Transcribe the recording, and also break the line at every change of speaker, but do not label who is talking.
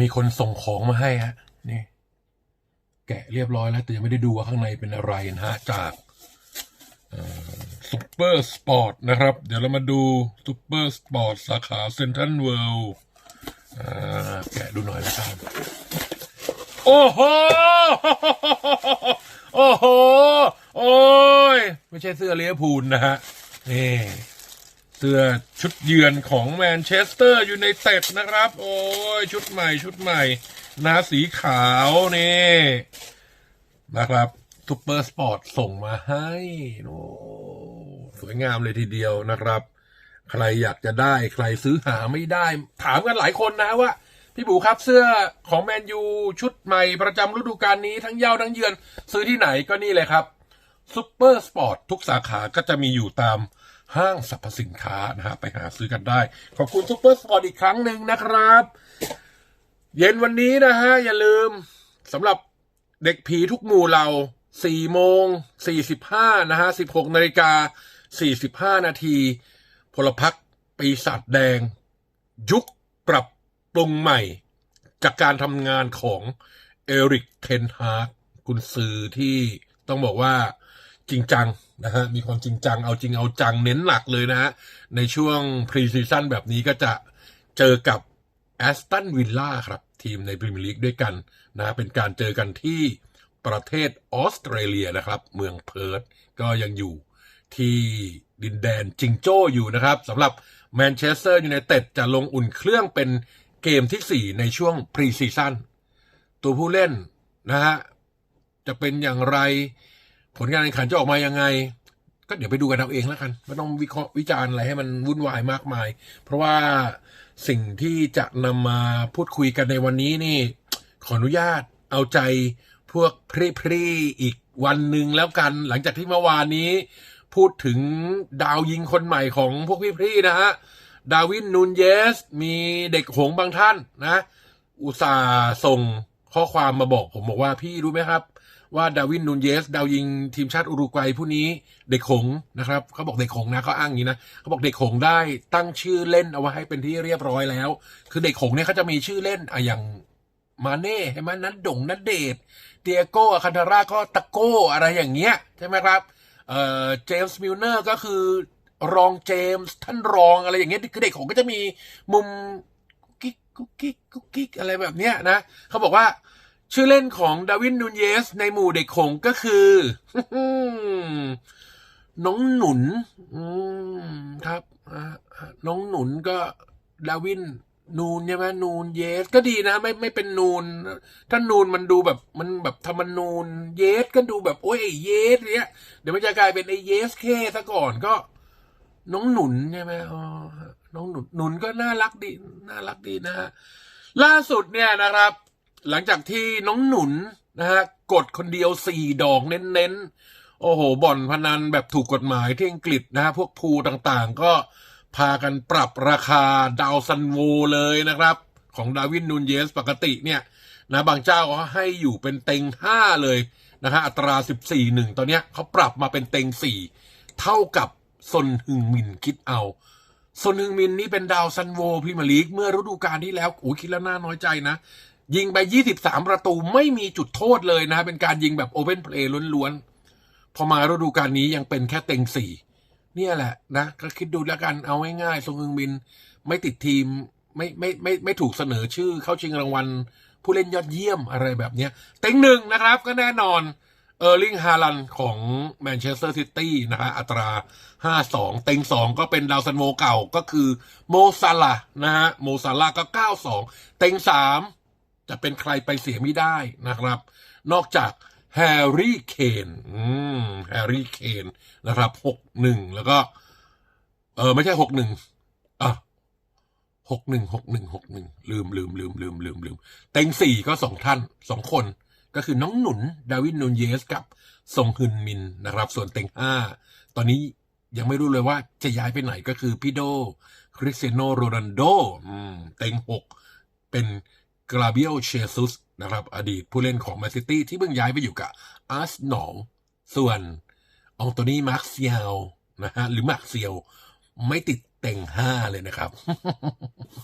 มีคนส่งของมาให้ฮะนี่ แกะเรียบร้อยแล้ว แต่ยังไม่ได้ดูว่าข้างในเป็นอะไรนะฮะ จากซูเปอร์สปอร์ตนะครับ เดี๋ยวเรามาดูซูเปอร์สปอร์ตสาขาเซ็นทรัลเวิลด์แกะดูหน่อยละกันโอ้โห โอ้โห โอ้ย ไม่ใช่เสื้อเลียพูลนะฮะ นี่ เสื้อชุดเยือนของแมนเชสเตอร์ยูไนเต็ดนะครับ โอ้ย ชุดใหม่ชุดใหม่ นาสีขาวนี่นะครับซูเปอร์สปอร์ตส่งมาให้โอ้สวยงามเลยทีเดียวนะครับ ใครอยากจะได้ใครซื้อหาไม่ได้ ถามกันหลายคนนะว่า พี่บูครับเสื้อของแมนยูชุดใหม่ประจำฤดูกาลนี้ทั้งเย้าทั้งเยือน ซื้อที่ไหนก็นี่เลยครับซูเปอร์สปอร์ตทุกสาขาก็จะมีอยู่ตาม ห้างสรรพสินค้านะฮะไปหาซื้อกันได้ ขอบคุณซูเปอร์สปอร์ตอีกครั้งหนึ่งนะครับ เย็นวันนี้นะฮะ อย่าลืมสำหรับเด็กผีทุกหมู่เรา4โมง45นะฮะ16นาฬิกา45 นาที พลพักปีศาจแดง ยุคปรับปรุงใหม่ จากการทำงานของเอริกเทนฮาร์กคุณซือที่ต้องบอกว่าจริงจัง นะฮะมีความจริงจังเอาจริงเอาจังเน้นหลักเลยนะฮะในช่วงพรีซีซั่นแบบนี้ก็จะเจอกับแอสตันวิลล่าครับ ทีมในพรีเมียร์ลีกด้วยกันนะฮะเป็นการเจอกันที่ประเทศออสเตรเลียนะครับ เมืองเพิร์ธก็ยังอยู่ที่ดินแดนจิงโจ้อยู่นะครับสำหรับแมนเชสเตอร์ยูไนเต็ดจะลงอุ่นเครื่องเป็นเกมที่ 4 ในช่วงพรีซีซั่นตัวผู้เล่นนะฮะจะเป็นอย่างไร ผลการแข่งขันจะออกมายังไง ก็เดี๋ยวไปดูกันเอาเองแล้วกันไม่ต้องวิเคราะห์วิจารณ์อะไรให้มันวุ่นวายมากมาย เพราะว่าสิ่งที่จะนำมาพูดคุยกันในวันนี้นี่ ขออนุญาตเอาใจพวกพรีพรีอีกวันหนึ่งแล้วกัน หลังจากที่เมื่อวานนี้ พูดถึงดาวยิงคนใหม่ของพวกพี่พรีนะฮะดาวินนูนเยส มีเด็กหงบางท่านนะ อุตส่าห์ส่ง ข้อความมาบอกผมบอกว่าพี่รู้ไหมครับ ว่าดาวินนูนเยส ดาวยิงทีมชาติอุรุกวัยผู้นี้เด็กหงนะครับเขาบอกเด็กหงนะเขาอ้างอย่างนี้นะเขาบอกเด็กหงได้ตั้งชื่อเล่นเอาไว้ให้เป็นที่เรียบร้อยแล้ว คือเด็กหงเนี่ยเขาจะมีชื่อเล่นอะอย่างมาเน่ใช่ไหมนัดดงนัดเดทเดียโกอาคันทาร่าก็ตะโก้อะไรอย่างเงี้ยใช่ไหมครับเอ่อเจมส์มิลเนอร์ก็คือรองเจมส์ท่านรองอะไรอย่างเงี้ยคือเด็กหงก็จะมีมุม กุ๊กกิ๊กกุ๊กกิ๊กอะไรแบบเนี้ยนะเขาบอกว่า ชื่อเล่นของดาวินนูนเยส ในหมู่เด็กหงก็คือ น้องหนุนครับน้องหนุนก็ดาวินนูนใช่ไหมนูนเยส ก็ดีนะ ไม่ไม่เป็นนูน ถ้านูนมันดูแบบมันแบบทำมันนูนเยส ก็ดูแบบโอ้ยไอเยสเนี้ยเดี๋ยวมันจะกลายเป็นไอเยสเคซะก่อนก็ น้องหนุนใช่ไหมอ๋อ น้องหนุนหนุนก็น่ารักดีน่ารักดีนะฮะล่าสุดเนี่ยนะครับ หลังจากที่น้องหนุนนะฮะกดคนเดียวสี่ดอกเน้นๆโอ้โหบ่อนพนันแบบถูกกฎหมายที่อังกฤษนะฮะพวกพูต่างๆ ก็พากันปรับราคาดาวซันโวเลยนะครับ ของดาวินนูนเยสปกติเนี่ยนะบางเจ้าก็ให้อยู่เป็นเต็งห้าเลยนะฮะอัตราสิบสี่หนึ่งตอนเนี้ยเขาปรับมาเป็นเต็งสี่เท่ากับซนฮึงมินคิดเอา ซนฮึงมินนี่เป็นดาวซันโวพรีเมียร์ลีกเมื่อฤดูกาลที่แล้วโอ้คิดแล้วน่าน้อยใจนะ ยิงไป 23 ประตูไม่มีจุดโทษเลยนะ เป็นการยิงแบบโอเ n นเพลย์ล้วนๆ พอมาฤดูกาลนี้ยังเป็นแค่เต็งสี่เนี่ยแหละนะก็คิดดูแล้วกันเอาง่ายๆซงฮึงมินไม่ติดทีมไม่ไม่ไม่ไม่ถูกเสนอชื่อเข้าชิงรางวัล ผู้เล่นยอดเยี่ยมอะไรแบบเนี้ยเต็งหนึ่งนะครับก็แน่นอน เออร์ลิงฮาลันของแมนเชสเตอร์ซิตี้นะฮะอัตรา 5-2 เต็ง 2 ก็เป็นดาวซันโวเก่าก็คือโมซาลานะฮะโมซาลาก็ 9-2 เต็ง 3 จะเป็นใครไปเสียไม่ได้นะครับ นอกจากแฮร์รี่เคนอืมแฮร์รี่เคนนะครับ 6-1 แล้วก็ เออไม่ใช่ 6-1อะหกหนึ่งหกหนึ่งหกหนึ่งลืมลืมลืมลืมลืมลืมเต็งสี่ก็สองท่านสองคน ก็คือน้องหนุนดาวินนูนเยสกับซงฮึนมินนะครับ ส่วนเต็งห้าตอนนี้ยังไม่รู้เลยว่าจะย้ายไปไหนก็คือพี่โดคริสเตียโนโรนัลโดเต็งหกเป็นกราเบียลเชซุสนะครับอดีตผู้เล่นของแมนซิตี้ที่เพิ่งย้ายไปอยู่กับอาร์เซนอลส่วนองโตนี่มาร์คเซียลนะฮะหรือมาร์คเซียลไม่ติดเต็งห้าเลยนะครับ